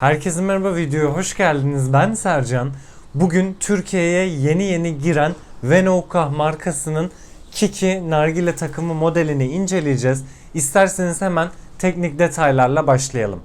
Herkese merhaba videoya hoş geldiniz. Ben Sercan. Bugün Türkiye'ye yeni yeni giren Venouka markasının Kiki nargile takımı modelini inceleyeceğiz. İsterseniz hemen teknik detaylarla başlayalım.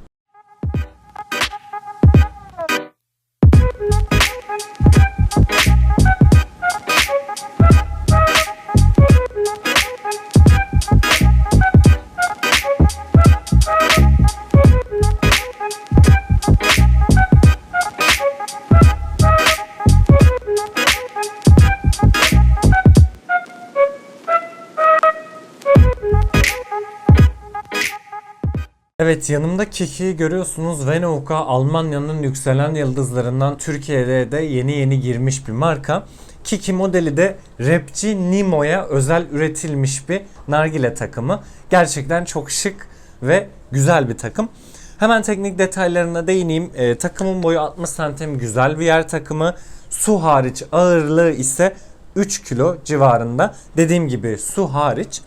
Evet yanımda Kiki'yi görüyorsunuz. Venouka Almanya'nın yükselen yıldızlarından Türkiye'de de yeni yeni girmiş bir marka. Kiki modeli de rapçi Nimo'ya özel üretilmiş bir nargile takımı. Gerçekten çok şık ve güzel bir takım. Hemen teknik detaylarına değineyim. Ee, takımın boyu 60 santim güzel bir yer takımı. Su hariç ağırlığı ise 3 kilo civarında. Dediğim gibi su hariç.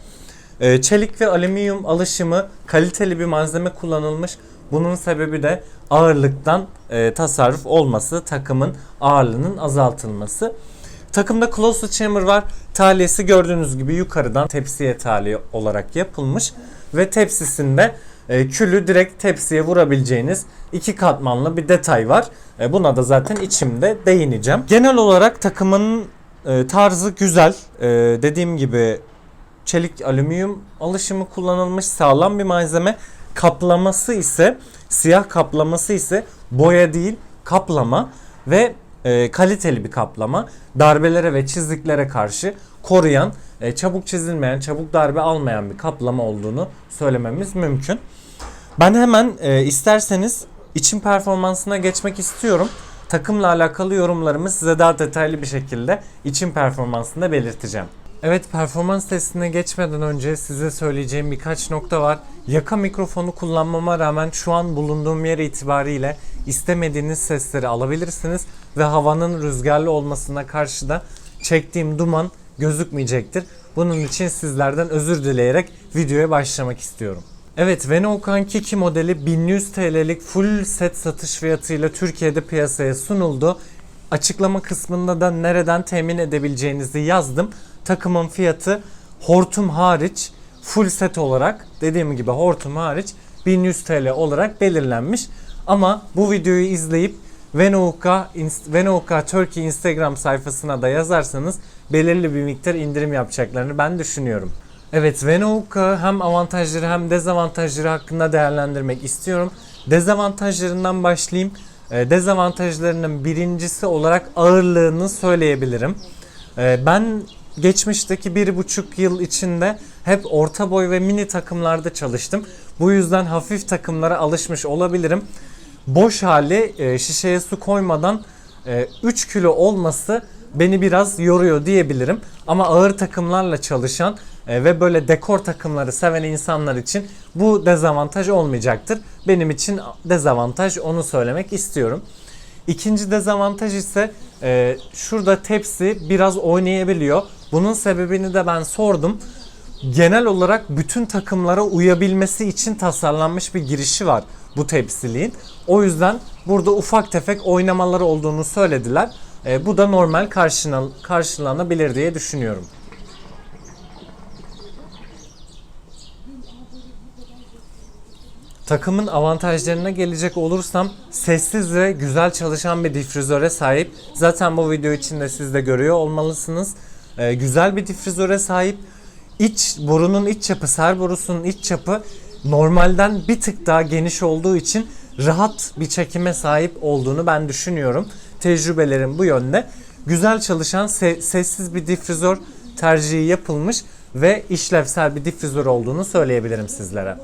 Ee, Çelik ve alüminyum alışımı kaliteli bir malzeme kullanılmış. Bunun sebebi de ağırlıktan e, tasarruf olması, takımın ağırlığının azaltılması. Takımda closed chamber var. Tahliyesi gördüğünüz gibi yukarıdan tepsiye tahliye olarak yapılmış ve tepsisinde e, külü direkt tepsiye vurabileceğiniz iki katmanlı bir detay var. E, buna da zaten içimde değineceğim. Genel olarak takımın tarzı güzel. Dediğim gibi çelik alüminyum alışımı kullanılmış sağlam bir malzeme. Kaplaması ise siyah kaplaması ise boya değil kaplama ve e, kaliteli bir kaplama. Darbelere ve çiziklere karşı koruyan, e, çabuk çizilmeyen, çabuk darbe almayan bir kaplama olduğunu söylememiz mümkün. Ben hemen e, isterseniz için performansına geçmek istiyorum. Takımla alakalı yorumlarımı size daha detaylı bir şekilde için performansında belirteceğim. Evet performans testine geçmeden önce size söyleyeceğim birkaç nokta var. Yaka mikrofonu kullanmama rağmen şu an bulunduğum yer itibariyle istemediğiniz sesleri alabilirsiniz ve havanın rüzgarlı olmasına karşı da çektiğim duman gözükmeyecektir. Bunun için sizlerden özür dileyerek videoya başlamak istiyorum. Evet Venoukan Kiki modeli 1100 TL'lik full set satış fiyatıyla Türkiye'de piyasaya sunuldu. Açıklama kısmında da nereden temin edebileceğinizi yazdım. Takımın fiyatı hortum hariç full set olarak dediğim gibi hortum hariç 1100 TL olarak belirlenmiş. Ama bu videoyu izleyip Venouka, Inst- Venouka Turkey Instagram sayfasına da yazarsanız belirli bir miktar indirim yapacaklarını ben düşünüyorum. Evet Venouka hem avantajları hem dezavantajları hakkında değerlendirmek istiyorum. Dezavantajlarından başlayayım. Ee, Dezavantajlarının birincisi olarak ağırlığını söyleyebilirim. Ee, Ben geçmişteki bir buçuk yıl içinde hep orta boy ve mini takımlarda çalıştım. Bu yüzden hafif takımlara alışmış olabilirim. Boş hali e, şişeye su koymadan e, 3 kilo olması beni biraz yoruyor diyebilirim. Ama ağır takımlarla çalışan e, ve böyle dekor takımları seven insanlar için bu dezavantaj olmayacaktır. Benim için dezavantaj onu söylemek istiyorum. İkinci dezavantaj ise e, şurada tepsi biraz oynayabiliyor. Bunun sebebini de ben sordum. Genel olarak bütün takımlara uyabilmesi için tasarlanmış bir girişi var bu tepsiliğin. O yüzden burada ufak tefek oynamaları olduğunu söylediler. E, bu da normal karşına, karşılanabilir diye düşünüyorum. Takımın avantajlarına gelecek olursam sessiz ve güzel çalışan bir difrizöre sahip. Zaten bu video içinde siz de görüyor olmalısınız. Ee, güzel bir difrizöre sahip. İç borunun iç çapı, ser borusunun iç çapı normalden bir tık daha geniş olduğu için rahat bir çekime sahip olduğunu ben düşünüyorum. Tecrübelerim bu yönde. Güzel çalışan se- sessiz bir difrizör tercihi yapılmış ve işlevsel bir difrizör olduğunu söyleyebilirim sizlere.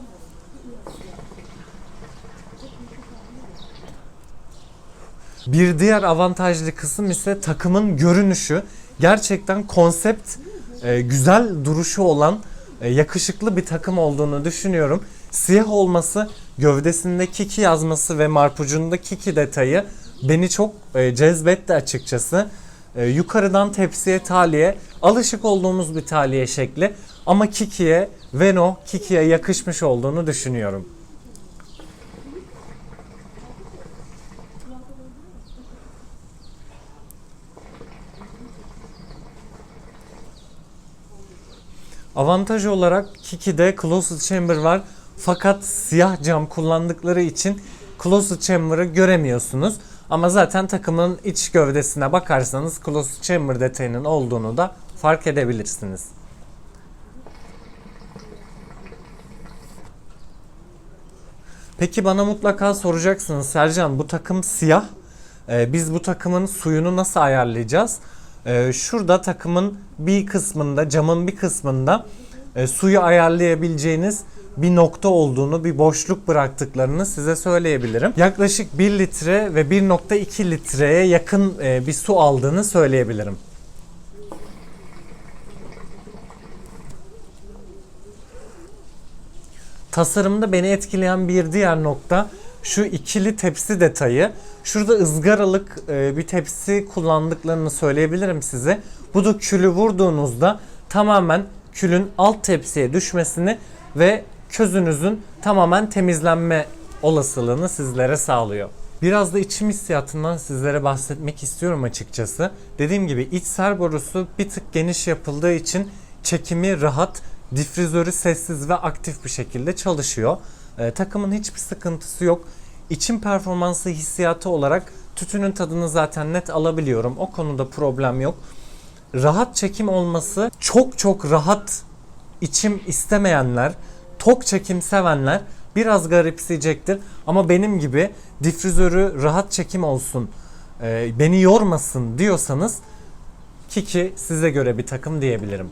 Bir diğer avantajlı kısım ise takımın görünüşü. Gerçekten konsept e, güzel duruşu olan e, yakışıklı bir takım olduğunu düşünüyorum. Siyah olması, gövdesinde Kiki yazması ve marpucunda Kiki detayı beni çok e, cezbetti açıkçası. E, yukarıdan tepsiye taliye alışık olduğumuz bir taliye şekli ama Kiki'ye Veno Kiki'ye yakışmış olduğunu düşünüyorum. Avantaj olarak Kiki'de Closed Chamber var. Fakat siyah cam kullandıkları için Closed Chamber'ı göremiyorsunuz. Ama zaten takımın iç gövdesine bakarsanız Closed Chamber detayının olduğunu da fark edebilirsiniz. Peki bana mutlaka soracaksınız Sercan bu takım siyah. Ee, biz bu takımın suyunu nasıl ayarlayacağız? Ee, şurada takımın bir kısmında, camın bir kısmında e, suyu ayarlayabileceğiniz bir nokta olduğunu, bir boşluk bıraktıklarını size söyleyebilirim. Yaklaşık 1 litre ve 1.2 litreye yakın e, bir su aldığını söyleyebilirim. Tasarımda beni etkileyen bir diğer nokta şu ikili tepsi detayı. Şurada ızgaralık e, bir tepsi kullandıklarını söyleyebilirim size. Bu da külü vurduğunuzda tamamen külün alt tepsiye düşmesini ve közünüzün tamamen temizlenme olasılığını sizlere sağlıyor. Biraz da içim hissiyatından sizlere bahsetmek istiyorum açıkçası. Dediğim gibi iç ser borusu bir tık geniş yapıldığı için çekimi rahat, difrizörü sessiz ve aktif bir şekilde çalışıyor. Ee, takımın hiçbir sıkıntısı yok. İçim performansı hissiyatı olarak tütünün tadını zaten net alabiliyorum. O konuda problem yok. Rahat çekim olması çok çok rahat içim istemeyenler, tok çekim sevenler biraz garipseyecektir. Ama benim gibi difrizörü rahat çekim olsun, e, beni yormasın diyorsanız Kiki size göre bir takım diyebilirim.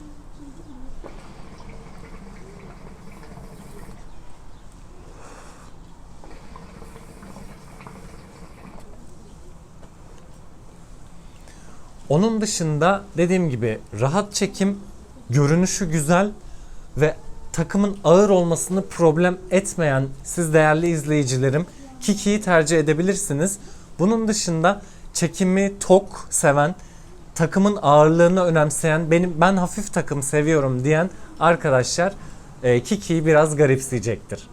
Onun dışında dediğim gibi rahat çekim, görünüşü güzel ve takımın ağır olmasını problem etmeyen siz değerli izleyicilerim Kiki'yi tercih edebilirsiniz. Bunun dışında çekimi tok seven, takımın ağırlığını önemseyen, benim ben hafif takım seviyorum diyen arkadaşlar e, Kiki'yi biraz garipseyecektir.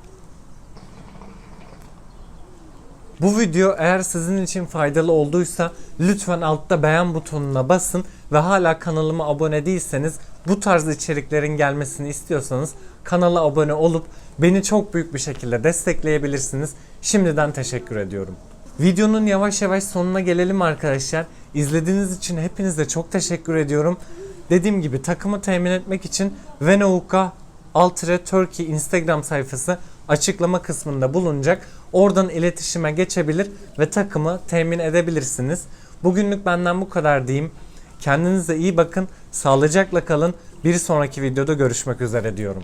Bu video eğer sizin için faydalı olduysa lütfen altta beğen butonuna basın ve hala kanalıma abone değilseniz bu tarz içeriklerin gelmesini istiyorsanız kanala abone olup beni çok büyük bir şekilde destekleyebilirsiniz. Şimdiden teşekkür ediyorum. Videonun yavaş yavaş sonuna gelelim arkadaşlar. İzlediğiniz için hepinize çok teşekkür ediyorum. Dediğim gibi takımı temin etmek için Venouka Altre Turkey Instagram sayfası açıklama kısmında bulunacak. Oradan iletişime geçebilir ve takımı temin edebilirsiniz. Bugünlük benden bu kadar diyeyim. Kendinize iyi bakın, sağlıcakla kalın. Bir sonraki videoda görüşmek üzere diyorum.